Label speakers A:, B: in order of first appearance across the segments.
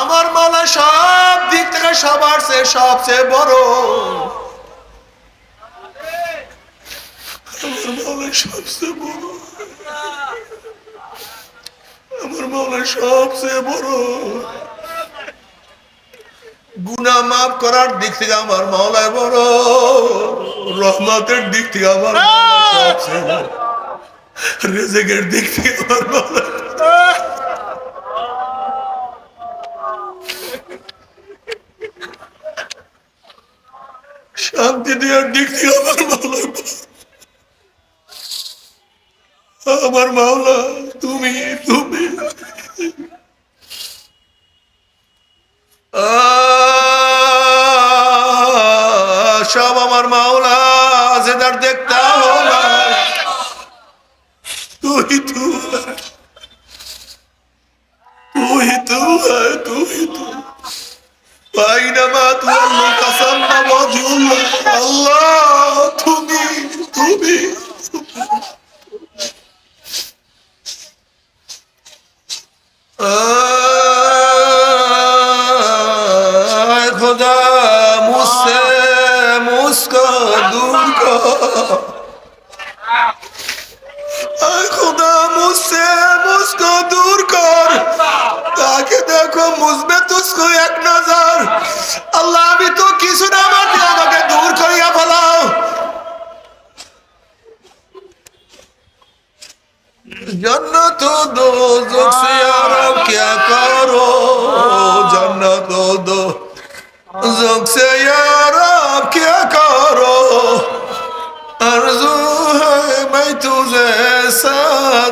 A: আমার মাওলা সব দিক থেকে সবার সে সবচেয়ে বড়। আমার মাওলা সবচেয়ে বড়। গুনা মাফ করার দিক থেকে আমার মাওলায় বড়। রহমতের দিক থেকে আমার সবচেয়ে বড়। রেজেকের দিক থেকে আমার মাওলা শান্তি দেওয়ার দিক থেকে আমার মাওলা। আমার মাওলা তুমি তুমি ফাইনামা তুয়াল্লু তাসাম্মা ওয়াজহুল্লাহ আল্লাহ তুমি তুমি। খোদা মুসে মুসকা দূর কর मुझको दूर कर ताकि देखो मुझ में तुझको एक नजर अल्लाह भी तो किसी ना मारते আমাকে দূর করিয়া ফেলাও जन्नत दो जोक से यार क्या करो जन्नत दो जोक से यार क्या करो आरज़ू है मैं तुझे साथ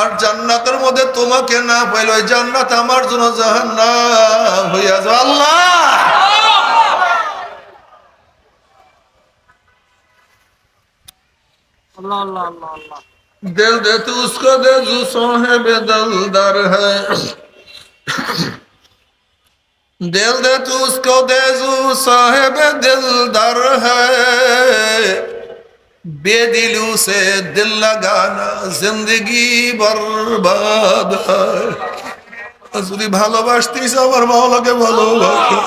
A: আর জান্নাতের মধ্যে তোমাকে না পাইলে ওই জান্নাত আমার জন্য জাহান্নাম হইয়া যাবে আল্লাহ
B: Allah Allah Allah Allah.
A: दिल दे तू उसको दे जो साहेब दलदार है दिल दे तू उसको दे जो साहेब दिलदार है बेदिलू से दिल लगाना जिंदगी बर्बाद है যদি ভালোবাসতিস আমার মাওলাকে ভালোবাসো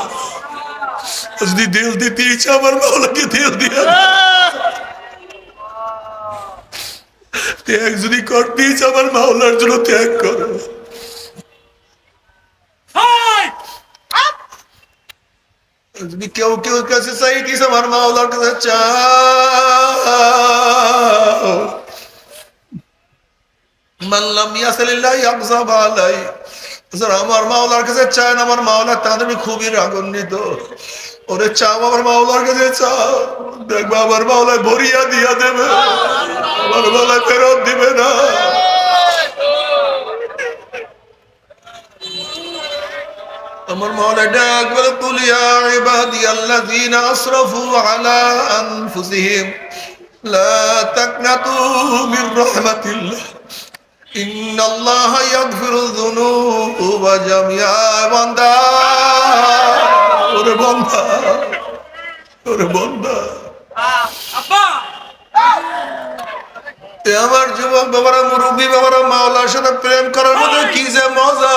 A: যদি দিল দিতিস আমার মাওলাকে দিল দিয়া ত্যাগ যদি করতিস আমার মাওলার জন্য ত্যাগ করো কেউ কেউ কাছে চাইতিস আমার মাওলার কাছে চাও? মাল্লাম ইয়াসালিল্লাহ ইয়াকজাব আলাই। যারা আমার মাওলার কাছে চায় না, আমার মাওলা তাদের আমি খুবই রাগান্বিত। ওরে চাও আমার মাওলার কাছে চাও। দেখব আমার মাওলায় ভরিয়া দিয়া দেবে। আমার মাওলায় ফেরত দিবে না। আমার মহলে ডাক বলে কুলিয়া ইবাদি আল্লাযীনা আসরাফু আলা আনফুসিহিম। লা তাকনাতু মির রাহমাতিল্লাহ। ইন্নাল্লাহা ইয়াগফিরু যুনুবা জামিয়া বান্দা। ওরে বান্দা ওরে বান্দা। আব্বা। আমার যুবক বাবারা মুরব্বী বাবারা মাওলার সাথে প্রেম করার মধ্যে কি যে মজা।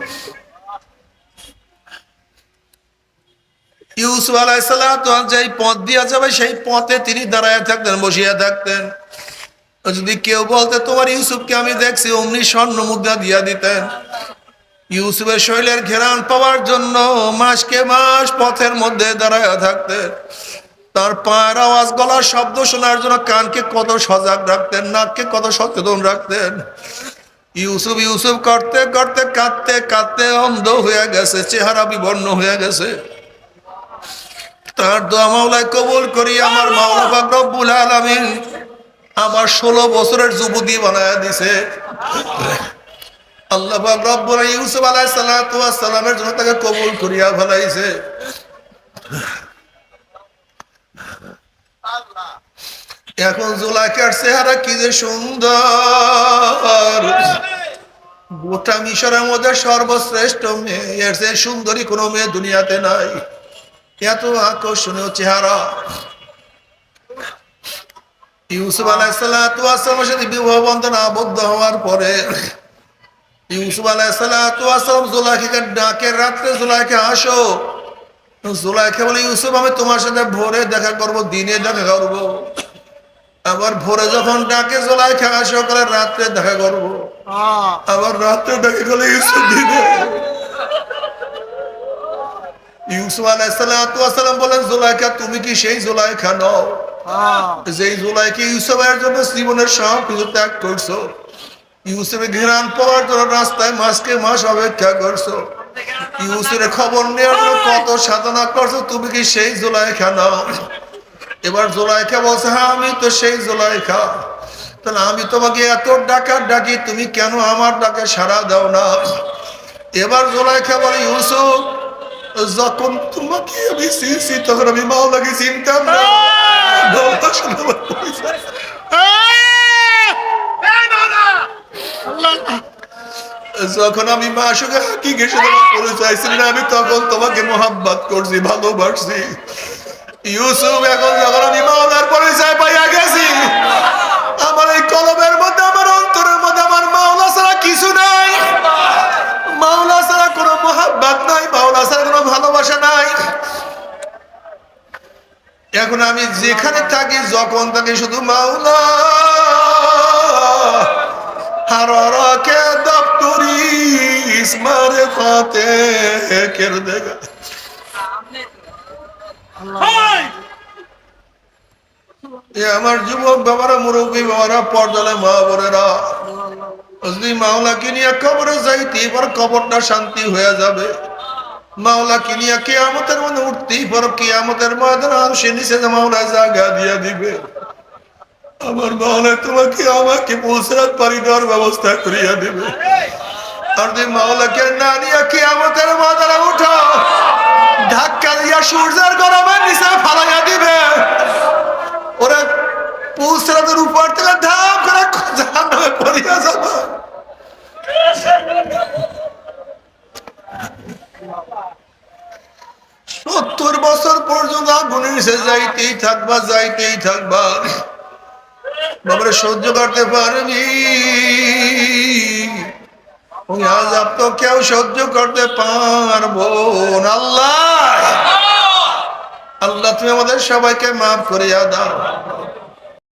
A: ইউসুফ আলাই সালাম যেই পথ দিয়া যাবে, সেই পথে তিনি দাঁড়ায় থাকতেন, বসিয়া থাকতেন। যদি কেউ বলতে, তোমার ইউসুফকে আমি দেখছি অমনি স্বর্ণ মুদ্রা দিয়া দিতেন। ইউসুফের শৈলের ঘেরান পাওয়ার জন্য মাসকে মাস পথের মধ্যে দাঁড়ায় থাকতেন। তার পায়ের আওয়াজ, গলার শব্দ শোনার জন্য কানকে কত সজাগ রাখতেন, নাককে কত সচেতন রাখতেন। ইউসুফ ইউসুফ করতে করতে, কাঁদতে কাঁদতে অন্ধ হয়ে গেছে, চেহারা বিবর্ণ হয়ে গেছে। তার দোয়া মাওলায় কবুল করি আমার মাওলা পাক রব্বুল আলামিন আমার ষোলো বছরের যুবতী বানায় দিছে। আল্লাহ পাক রব্বুল ইউসুফ আলাইহিস সালাতু ওয়াস সালামের জন্য তাকে কবুল করিয়া ফেলাইছে। এখন জুলাইকার চেহারা কি যে সুন্দর। গোটা মিশরের মধ্যে সর্বশ্রেষ্ঠ মেয়ে এর চেয়ে সুন্দরী কোনো মেয়ে দুনিয়াতে নাই। এত আকর্ষণীয় চেহারা। ইউসুফ আলাইসাল্লামের সাথে বিবাহ বন্ধন আবদ্ধ হওয়ার পরে ইউসুফ আলাইসাল্লাম জুলাইকে ডাকে রাত্রে জুলাইকে আসো। জুলাইকে বলে ইউসুফ আমি তোমার সাথে ভোরে দেখা করব দিনে দেখা করব। আবার ভোরে যখন ডাকে জুলাইকে আসো করে রাত্রে দেখা করব। আবার রাত্রে দেখা গেলে ইউসুফ দিনে। ইউসুফ বলেন তুমি কি সেই জুলাইখা নও? যেই জুলাইকে ইউসুফের জন্য জীবনের সব কিছু ত্যাগ করছ ইউসুফে ঘেরান পাওয়ার জন্য রাস্তায় মাসকে মাস অপেক্ষা করছ। ইউসুফের খবর নেওয়ার জন্য কত সাধনা করছ তুমি কি সেই জুলাইখা নাও? এবার জোলাইখা বলছে হ্যাঁ আমি তো সেই জোলাইখা। তাহলে আমি তোমাকে এত ডাকার ডাকি তুমি কেন আমার ডাকে সাড়া দাও না? এবার জোলাইখা বলে ইউসুফ যখন তোমাকে আমি চিনছি তখন আমি মাওলাকে চিনতাম না। যখন আমি মা সঙ্গে হাকিকে সাথে আমার পরিচয় ছিল না আমি তখন তোমাকে মোহাব্বত করছি ভালোবাসছি। ইউসুফ এখন যখন আমি মাওলার পরিচয় পাইয়া গেছি ভালোবাসা নাই। এখন আমি যেখানে থাকি যখন থাকি শুধু মাওলা। দপ্তরি ইসমারে ফাতে কের এ আমার যুবক বাবারা মুরব্বী বাবারা পর্দালে মা বোনেরা মাওলাকে নিয়ে কবরে যাইতে এবার কবরটা শান্তি হয়ে যাবে। মাওলা কিনিয়া কেয়ামতের মধ্যে উঠতেই পর কেয়ামতের ময়দান আর সে নিচে মাওলা জায়গা দিয়া দিবে। আমার মাওলা তোমাকে আমাকে পুলসরাত পারি দেওয়ার ব্যবস্থা করিয়া দিবে। আর মাওলাকে না নিয়ে উঠো, ধাক্কা দিয়া সূর্যের নিচে ফালাইয়া দিবে। ওরা পুলসরাতের উপর থেকে নিচে যাইতেই থাকবা যাইতেই থাকবা। বাবারে সহ্য করতে পারবি আজ আপ তো কেউ সহ্য করতে পারব আল্লাহ! আল্লাহ, তুমি আমাদের সবাইকে মাফ করিয়া দাও।